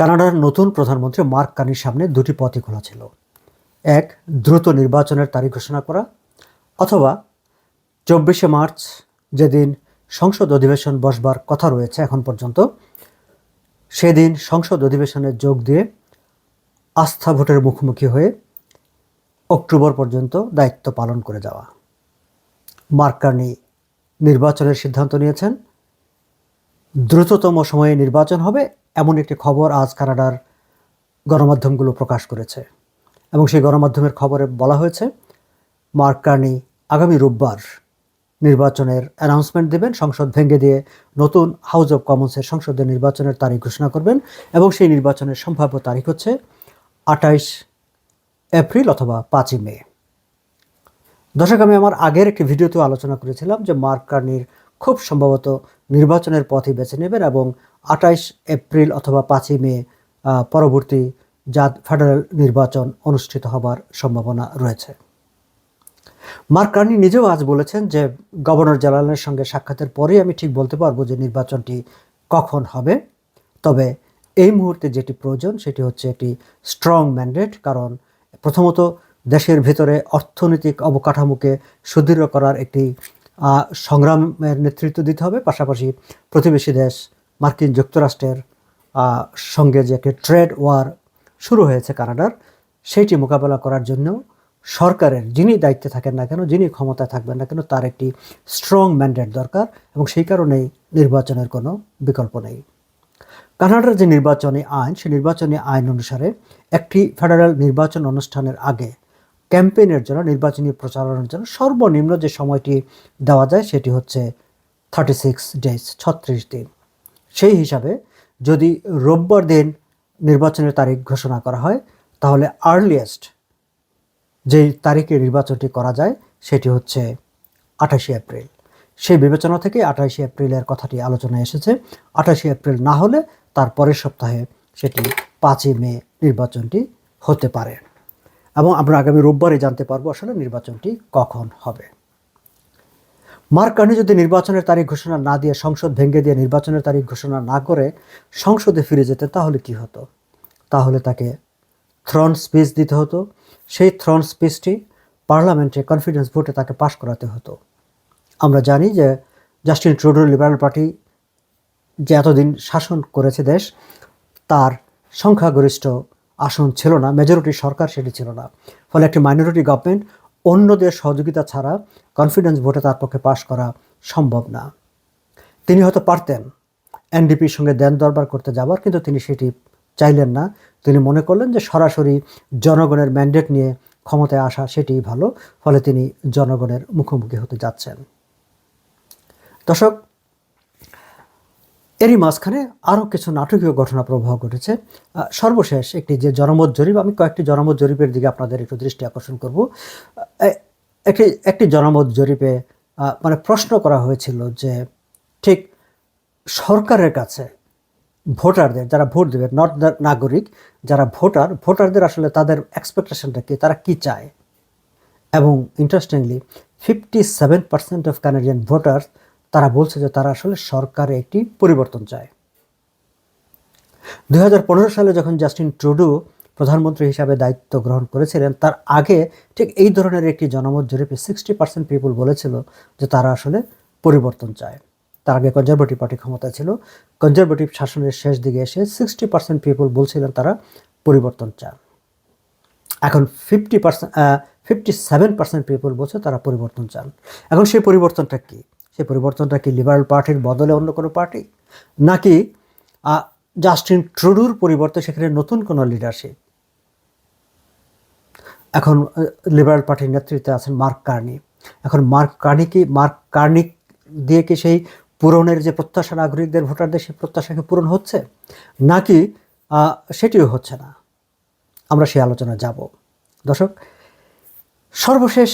কানাডার নতুন প্রধানমন্ত্রী মার্ক কানির সামনে দুটি পথই খোলা ছিল। এক, দ্রুত নির্বাচনের তারিখ ঘোষণা করা, অথবা চব্বিশে মার্চ যেদিন সংসদ অধিবেশন বসবার কথা রয়েছে এখন পর্যন্ত, সেদিন সংসদ অধিবেশনে যোগ দিয়ে আস্থা ভোটের মুখোমুখি হয়ে অক্টোবর পর্যন্ত দায়িত্ব পালন করে যাওয়া। মার্ক কার্নি নির্বাচনের সিদ্ধান্ত নিয়েছেন, দ্রুততম সময়ে নির্বাচন হবে এমন একটি খবর আজ কানাডার গণমাধ্যমগুলো প্রকাশ করেছে। এবং সেই গণমাধ্যমের খবরে বলা হয়েছে, মার্ক কার্নি আগামী রোববার নির্বাচনের অ্যানাউন্সমেন্ট দেবেন, সংসদ ভেঙে দিয়ে নতুন হাউস অব কমন্সের সংসদের নির্বাচনের তারিখ ঘোষণা করবেন এবং সেই নির্বাচনের সম্ভাব্য তারিখ হচ্ছে আঠাইশ এপ্রিল অথবা পাঁচই মে। দর্শক, আমি আমার আগের একটি ভিডিওতেও আলোচনা করেছিলাম যে মার্ক কার্নির খুব সম্ভবত নির্বাচনের পথই বেছে নেবেন এবং আঠাইশ এপ্রিল অথবা পাঁচই মে পরবর্তী জাত ফেডারেল নির্বাচন অনুষ্ঠিত হবার সম্ভাবনা রয়েছে। মার্ক কার্নি নিজেও আজ বলেছেন যে, গভর্নর জেনারেলের সঙ্গে সাক্ষাতের পরেই আমি ঠিক বলতে পারব যে নির্বাচনটি কখন হবে। তবে এই মুহূর্তে যেটি প্রয়োজন, সেটি হচ্ছে একটি স্ট্রং ম্যান্ডেট, কারণ প্রথমত দেশের ভিতরে অর্থনৈতিক অবকাঠামোকে সুদৃঢ় করার একটি সংগ্রামের নেতৃত্ব দিতে হবে। পাশাপাশি প্রতিবেশী দেশ মার্কিন যুক্তরাষ্ট্রের সঙ্গে যে একটি ট্রেড ওয়ার শুরু হয়েছে কানাডার, সেইটি মোকাবেলা করার জন্য সরকারের যিনি দায়িত্বে থাকেন না কেন, যিনি ক্ষমতায় থাকবেন না কেন, তার একটি স্ট্রং ম্যান্ডেট দরকার এবং সেই কারণেই নির্বাচনের কোনো বিকল্প নেই। কানাডার যে নির্বাচনী আইন, সেই নির্বাচনী আইন অনুসারে একটি ফেডারেল নির্বাচন অনুষ্ঠানের আগে ক্যাম্পেইনের জন্য, নির্বাচনী প্রচারণার জন্য সর্বনিম্ন যে সময়টি দেওয়া যায়, সেটি হচ্ছে থার্টি সিক্স ডেজ ছত্রিশ দিন। সেই হিসাবে যদি রোববার দিন নির্বাচনের তারিখ ঘোষণা করা হয়, তাহলে আর্লিয়েস্ট যেই তারিখে নির্বাচনটি করা যায়, সেটি হচ্ছে আঠাশে এপ্রিল। সেই বিবেচনা থেকে আঠাশে এপ্রিলের কথাটি আলোচনায় এসেছে। আঠাশে এপ্রিল না হলে তার পরের সপ্তাহে সেটি পাঁচই মে নির্বাচনটি হতে পারে। এবং আমরা আগামী রোববারে জানতে পারব আসলে নির্বাচনটি কখন হবে। মার্ক কার্নি যদি নির্বাচনের তারিখ ঘোষণা না দিয়ে সংসদ ভেঙে দিয়ে নির্বাচনের তারিখ ঘোষণা না করে সংসদে ফিরে যেতেন তাহলে কি হতো? তাহলে তাকে থ্রন স্পিচ দিতে হতো। সেই থ্রন স্পিচটি পার্লামেন্টে কনফিডেন্স ভোটে তাকে পাশ করাতে হতো। আমরা জানি যে জাস্টিন ট্রুডো লিবারেল পার্টি যে এতদিন শাসন করেছে দেশ, তার সংখ্যাগরিষ্ঠ আসন ছিল না মেজরিটি সরকার সেটি ছিল না। ফলে একটি মাইনরিটি গভর্নমেন্ট অন্যদের সহযোগিতা ছাড়া কনফিডেন্স ভোটে তার পক্ষে পাশ করা সম্ভব না। তিনি হয়তো পারতেন এনডিপির সঙ্গে দেন দরবার করতে যাবার কিন্তু তিনি সেটি চাইলেন না। তিনি মনে করলেন যে সরাসরি জনগণের ম্যান্ডেট নিয়ে ক্ষমতায় আসা সেটিই ভালো, ফলে তিনি জনগণের মুখোমুখি হতে যাচ্ছেন। দর্শক এরই মাঝখানে আরও কিছু নাটকীয় ঘটনা প্রবাহ ঘটেছে। সর্বশেষ একটি যে জনমত জরিপ, আমি কয়েকটি জনমত জরিপের দিকে আপনাদের একটু দৃষ্টি আকর্ষণ করব। একটি একটি জনমত জরিপে মানে প্রশ্ন করা হয়েছিল যে ঠিক সরকারের কাছে ভোটারদের, যারা ভোট দেবে নট নাগরিক, যারা ভোটার, ভোটারদের আসলে তাদের এক্সপেকটেশনটা কি, তারা কি চায়? এবং interestingly fifty seven percent of Canadian voters তারা বলছে যে তারা আসলে সরকারে একটি পরিবর্তন চায়। দু হাজার পনেরো সালে যখন জাস্টিন ট্রুডু প্রধানমন্ত্রী হিসাবে দায়িত্ব গ্রহণ করেছিলেন, তার আগে ঠিক এই ধরনের একটি জনমত জরিপে সিক্সটি পার্সেন্ট পিপুল বলেছিল যে তারা আসলে পরিবর্তন চায়। তার আগে কনজারভেটিভ পার্টি ক্ষমতা ছিল কনজারভেটিভ শাসনের শেষ দিকে এসে সিক্সটি পার্সেন্ট পিপুল বলছিলেন তারা পরিবর্তন চান। এখন fifty percent fifty seven percent people বলছে তারা পরিবর্তন চান। এখন সেই পরিবর্তনটা কি? সেই পরিবর্তনটা কি লিবারেল পার্টির বদলে অন্য কোনো পার্টি? নাকি জাস্টিন ট্রুডুর পরিবর্তে সেখানে নতুন কোনো লিডারশিপ এখন লিবারেল পার্টির নেতৃত্বে আছেন মার্ক কার্নি। এখন মার্ক কার্নি কি, মার্ক কার্নি দিয়ে কি সেই পূরণের যে প্রত্যাশা নাগরিকদের, ভোটারদের, সেই প্রত্যাশা কি পূরণ হচ্ছে? নাকি সেটিও হচ্ছে না? আমরা সেই আলোচনা যাব। দর্শক, সর্বশেষ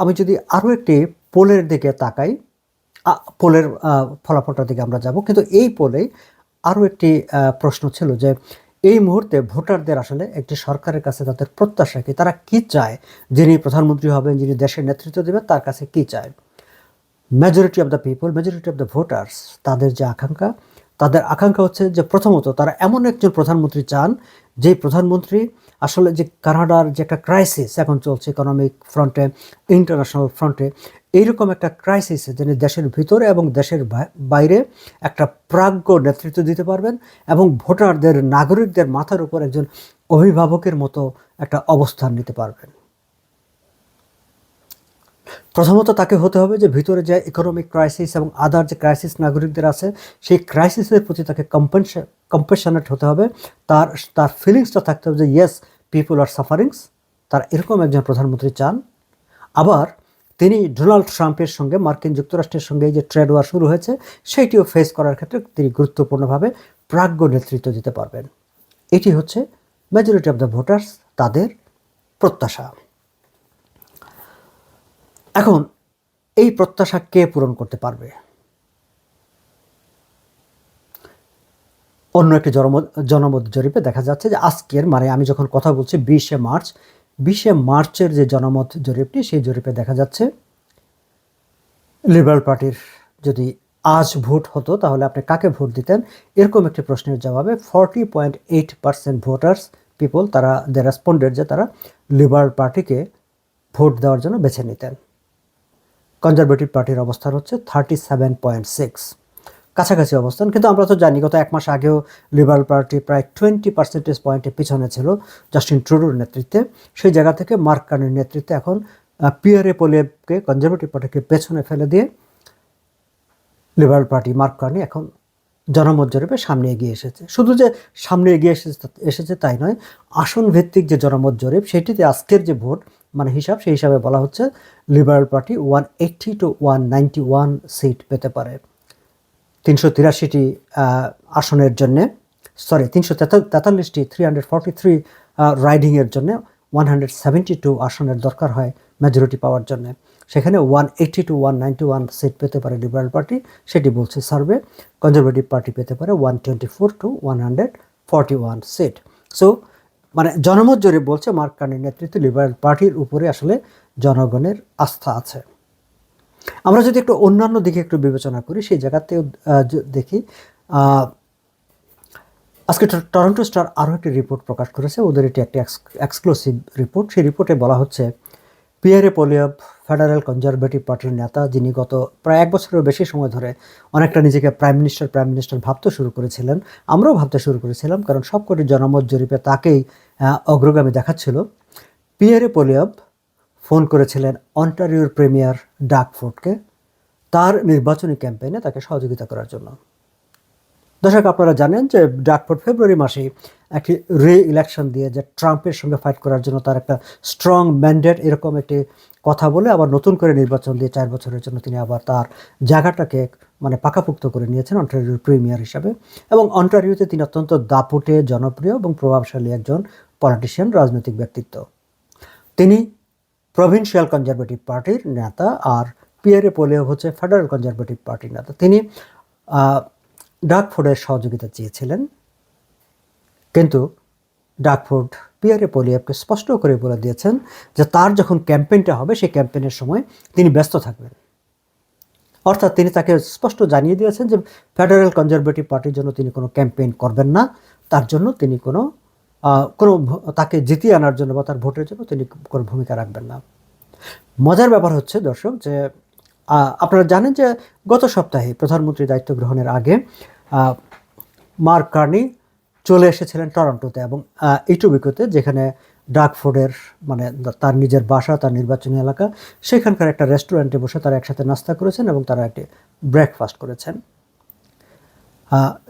আমি যদি আরও একটি পোলের দিকে তাকাই পোলের ফলাফলটার দিকে আমরা যাব। কিন্তু এই পোলে আরও একটি প্রশ্ন ছিল যে এই মুহূর্তে ভোটারদের আসলে একটি সরকারের কাছে তাদের প্রত্যাশা কি? তারা কি চায়? যিনি প্রধানমন্ত্রী হবেন, যিনি দেশের নেতৃত্ব দেবেন, তার কাছে কি চায়? Majority of the people majority of the voters তাদের যে আকাঙ্ক্ষা, তাদের আকাঙ্ক্ষা হচ্ছে যে প্রথমত তারা এমন একজন প্রধানমন্ত্রী চান যেই প্রধানমন্ত্রী আসলে যে কানাডার যে একটা ক্রাইসিস এখন চলছে ইকোনমিক ফ্রন্টে ইন্টারন্যাশনাল ফ্রন্টে এইরকম একটা ক্রাইসিসে যিনি দেশের ভিতরে এবং দেশের বাইরে একটা প্রাজ্ঞ নেতৃত্ব দিতে পারবেন এবং ভোটারদের, নাগরিকদের মাথার উপর একজন অভিভাবকের মতো একটা অবস্থান নিতে পারবেন। প্রথমত তাকে হতে হবে যে ভিতরে যে ইকোনমিক ক্রাইসিস এবং আদার যে ক্রাইসিস নাগরিকদের আছে, সেই ক্রাইসিসের প্রতি তাকে কম্পেনশে হতে হবে। তার তার ফিলিংসটা থাকতে হবে যে ইয়েস পিপুল আর সাফারিংস তার এরকম একজন প্রধানমন্ত্রী চান। আবার তিনি ডোনাল্ড ট্রাম্পের সঙ্গে, মার্কিন যুক্তরাষ্ট্রের সঙ্গে যে ট্রেড ওয়ার শুরু হয়েছে, সেইটিও ফেস করার ক্ষেত্রে তিনি গুরুত্বপূর্ণভাবে প্রাজ্ঞ নেতৃত্ব দিতে পারবেন। এটি হচ্ছে মেজরিটি অফ দ্য ভোটার্স তাদের প্রত্যাশা। এখন, এই প্রত্যাশা কে পূরণ করতে পারবে? অন্য একটি জনমত জনমত জরিপে দেখা যাচ্ছে যে আজকের মানে আমি যখন কথা বলছি বিশে মার্চ বিশে মার্চের যে জনমত জরিপটি, সেই জরিপে দেখা যাচ্ছে লিবারেল পার্টির যদি আজ ভোট হতো, তাহলে আপনি কাকে ভোট দিতেন? এরকম একটি প্রশ্নের জবাবে forty point eight percent voters people তারা দে রেসপন্ডেড যে তারা লিবারেল পার্টিকে ভোট দেওয়ার জন্য বেছে নিতেন। কনজারভেটিভ পার্টির অবস্থান হচ্ছে থার্টি সেভেন পয়েন্ট সিক্স কাছাকাছি অবস্থান। কিন্তু আমরা তো জানি, গত এক মাস আগেও লিবারেল পার্টি প্রায় টোয়েন্টি পার্সেন্টেজ পয়েন্টের পিছনে ছিল জাস্টিন ট্রুডোর নেতৃত্বে। সেই জায়গা থেকে মার্ক কার্নির নেতৃত্বে এখন পিয়ারে পোলিয়েবকে কনজারভেটিভ পার্টিকে পেছনে ফেলে দিয়ে লিবারেল পার্টি মার্ক কার্নি এখন জনমত জরিপে সামনে এগিয়ে এসেছে। শুধু যে সামনে এগিয়ে এসেছে এসেছে তাই নয় আসন ভিত্তিক যে জনমত জরিপ সেটিতে আজকের যে ভোট মানে হিসাব, সেই হিসাবে বলা হচ্ছে liberal party one eighty two one ninety one seat পেতে পারে। তিনশো তিরাশিটি আসনের জন্যে সরি তিনশো তেতাল্লিশটি থ্রি হান্ড্রেড ফর্টি থ্রি রাইডিংয়ের জন্য ওয়ান হান্ড্রেড সেভেন্টি টু আসনের দরকার হয় মেজরিটি পাওয়ার জন্য। সেখানে one eighty two one ninety one seat পেতে পারে লিবারেল পার্টি সেটি বলছে সার্ভে কনজারভেটিভ পার্টি পেতে পারে one twenty four two one hundred forty one seat so মানে জনমত জরিপ বলছে মার্ক নেতৃত্বে লিবারেল পার্টির উপরে আসলে জনগণের আস্থা আছে। আমরা যদি একটু অন্যান্য দিকে একটু বিবেচনা করি, সেই জায়গাতেও দেখি আজকে টরন্টো স্টার আরও একটি রিপোর্ট প্রকাশ করেছে। ওদের এটি একটি এক্সক্লুসিভ রিপোর্ট সেই রিপোর্টে বলা হচ্ছে পিয়ারে পোলিয়াব ফেডারেল কনজারভেটিভ পার্টির নেতা, যিনি গত প্রায় এক বছরেরও বেশি সময় ধরে অনেকটা নিজেকে প্রাইম মিনিস্টার প্রাইম মিনিস্টার ভাবতে শুরু করেছিলেন। আমরাও ভাবতে শুরু করেছিলাম, কারণ সবকটি জনমত জরিপে তাকেই অগ্রগামী দেখাচ্ছিল। পিয়ারে পোলিয়াব ফোন করেছিলেন অন্টারিওর প্রিমিয়ার ডাকফোর্ডকে তার নির্বাচনী ক্যাম্পেইনে তাকে সহযোগিতা করার জন্য। দর্শক, আপনারা জানেন যে ডাকফোর্ড ফেব্রুয়ারি মাসে একটি রি ইলেকশন দিয়ে যে ট্রাম্পের সঙ্গে ফাইট করার জন্য তার একটা স্ট্রং ম্যান্ডেট এরকম একটি কথা বলে আবার নতুন করে নির্বাচন দিয়ে চার বছরের জন্য তিনি আবার তার জায়গাটাকে মানে পাকাপুক্ত করে নিয়েছেন অন্টারিওর প্রিমিয়ার হিসাবে। এবং অন্টারিওতে তিনি অত্যন্ত দাপুটে জনপ্রিয় এবং প্রভাবশালী একজন পলিটিশিয়ান রাজনৈতিক ব্যক্তিত্ব। তিনি প্রভিন্সিয়াল কনজারভেটিভ পার্টির নেতা আর পিয়ারে পোলিও হচ্ছে ফেডারেল কনজারভেটিভ পার্টির নেতা। তিনি ডাকফোর্ডের সহযোগিতা চেয়েছিলেন, কিন্তু ডাকফোর্ড পিয়ারে পোলিয়াবকে স্পষ্ট করে বলে দিয়েছেন যে তার যখন ক্যাম্পেইনটা হবে, সেই ক্যাম্পেইনের সময় তিনি ব্যস্ত থাকবেন। অর্থাৎ তিনি তাকে স্পষ্ট জানিয়ে দিয়েছেন যে ফেডারেল কনজারভেটিভ পার্টির জন্য তিনি কোনো ক্যাম্পেইন করবেন না, তার জন্য তিনি কোনো কোনো তাকে জিতিয়ে আনার জন্য বা তার ভোটের জন্য তিনি কোনো ভূমিকা রাখবেন না। মজার ব্যাপার হচ্ছে, দর্শক, যে আপনারা জানেন যে গত সপ্তাহে প্রধানমন্ত্রী দায়িত্ব গ্রহণের আগে মার্ক কার্নি চলে এসেছিলেন টরন্টোতে এবং ইটুবিকোতে যেখানে ডাকফোর্ডের মানে তার নিজের বাসা, তার নির্বাচনী এলাকা, সেখানকার একটা রেস্টুরেন্টে বসে তারা একসাথে নাস্তা করেছেন এবং তারা একটি ব্রেকফাস্ট করেছেন।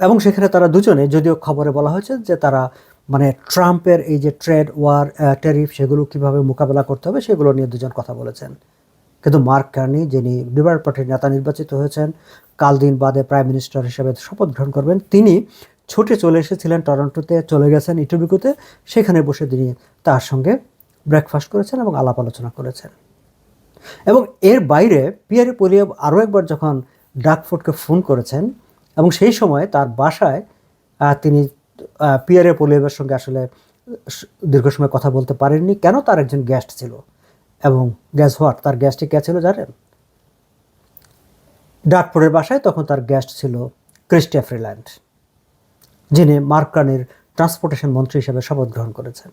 এবং সেখানে তারা দুজনে, যদিও খবরে বলা হয়েছে যে তারা মানে ট্রাম্পের এই যে ট্রেড ওয়ার ট্যারিফ সেগুলো কীভাবে মোকাবেলা করতে হবে সেগুলো নিয়ে দুজন কথা বলেছেন। কিন্তু মার্ক কার্নি, যিনি লিবারেল পার্টির নেতা নির্বাচিত হয়েছেন, কাল দিন বাদে প্রাইম মিনিস্টার হিসেবে শপথ গ্রহণ করবেন। তিনি ছুটে চলে এসেছিলেন টরন্টোতে, চলে গেছেন ইটুবিকুতে। সেখানে বসে তিনি তার সঙ্গে ব্রেকফাস্ট করেছেন এবং আলাপ আলোচনা করেছেন। এবং এর বাইরে পিয়ারে পোলিয়াব আরও একবার যখন ডাকফোর্ডকে ফোন করেছেন, এবং সেই সময় তার বাসায় তিনি পিয়ারে পোলিয়াবের সঙ্গে আসলে দীর্ঘ সময় কথা বলতে পারেননি। কেন তার একজন গ্যাস্ট ছিল? এবং গ্যাস হোয়াট তার গ্যাসটি কে ছিল জানেন? ডাকফোর্ডের বাসায় তখন তার গ্যাস্ট ছিল ক্রিস্টিয়া ফ্রিল্যান্ড, যিনি মার্কানের ট্রান্সপোর্টেশন মন্ত্রী হিসেবে শপথ গ্রহণ করেছেন।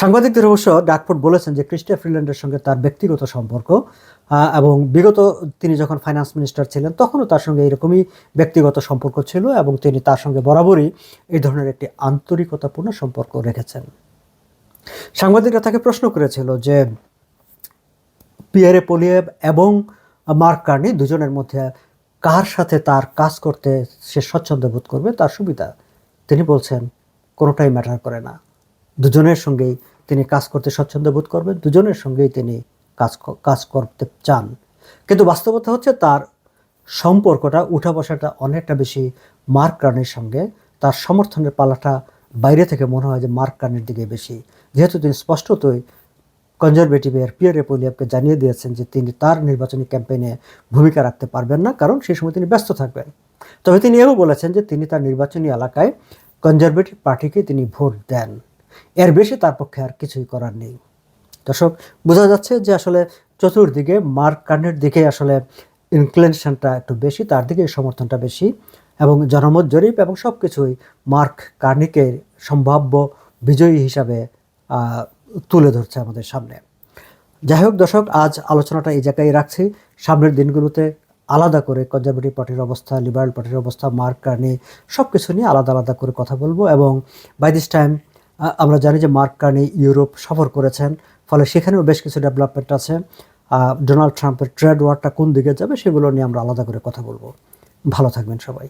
সাংবাদিকদের অবশ্য ডাকফোর্ড বলেছেন যে ক্রিস্টিয়া ফ্রিল্যান্ডের সঙ্গে তার ব্যক্তিগত সম্পর্ক এবং বিগত তিনি যখন ফাইন্যান্স মিনিস্টার ছিলেন, তখনও তার সঙ্গে এরকমই ব্যক্তিগত সম্পর্ক ছিল এবং তিনি তার সঙ্গে বরাবরই এই ধরনের একটি আন্তরিকতাপূর্ণ সম্পর্ক রেখেছেন। সাংবাদিকরা তাকে প্রশ্ন করেছিল যে পিয়ারে পোলিয়েভ এবং মার্ক কার্নি দুজনের মধ্যে কার সাথে তার কাজ করতে সে স্বচ্ছন্দ বোধ করবে, তার সুবিধা? তিনি বলছেন, কোনোটাই ম্যাটার করে না। দুজনের সঙ্গেই তিনি কাজ করতে স্বচ্ছন্দ বোধ করবেন, দুজনের সঙ্গেই তিনি কাজ কাজ করতে চান। কিন্তু বাস্তবতা হচ্ছে তার সম্পর্কটা, উঠা বসাটা অনেকটা বেশি মার্ক কার্নির সঙ্গে। তার সমর্থনের পালাটা বাইরে থেকে মনে হয় যে মার্ক কার্নির দিকে বেশি। যেহেতু তিনি স্পষ্টতই কনজারভেটিভের পিয়ারে পোলিয়াপকে জানিয়ে দিয়েছেন যে তিনি তার নির্বাচনী ক্যাম্পেইনে ভূমিকা রাখতে পারবেন না, কারণ সেই সময় তিনি ব্যস্ত থাকবেন। তবে তিনি এও বলেছেন যে তিনি তার নির্বাচনী এলাকায় কনজারভেটিভ পার্টিকে তিনি ভোট দেন। এর বেশি তার পক্ষে আর কিছুই করার নেই। দর্শক, বোঝা যাচ্ছে যে আসলে চতুর্দিকে মার্ক কার্নের দিকে আসলে ইনক্লেনশনটা একটু বেশি, তার দিকে সমর্থনটা বেশি এবং জনমত জরিপ এবং সব কিছুই মার্ক কার্নিকে সম্ভাব্য বিজয়ী হিসাবে তুলে ধরছে আমাদের সামনে। যাই হোক দর্শক, আজ আলোচনাটা এই জায়গায় রাখছি। সামনের দিনগুলোতে আলাদা করে কনজারভেটিভ পার্টির অবস্থা লিবারেল পার্টির অবস্থা, মার্ক কার্নি সব কিছু নিয়ে আলাদা আলাদা করে কথা বলব এবং বাই দিস টাইম আমরা জানি যে মার্ক কার্নি ইউরোপ সফর করেছেন, ফলে সেখানেও বেশ কিছু ডেভেলপমেন্ট আছে। ডোনাল্ড ট্রাম্পের ট্রেড ওয়ারটা কোন দিকে যাবে সেগুলো নিয়ে আমরা আলাদা করে কথা বলব। ভালো থাকবেন সবাই।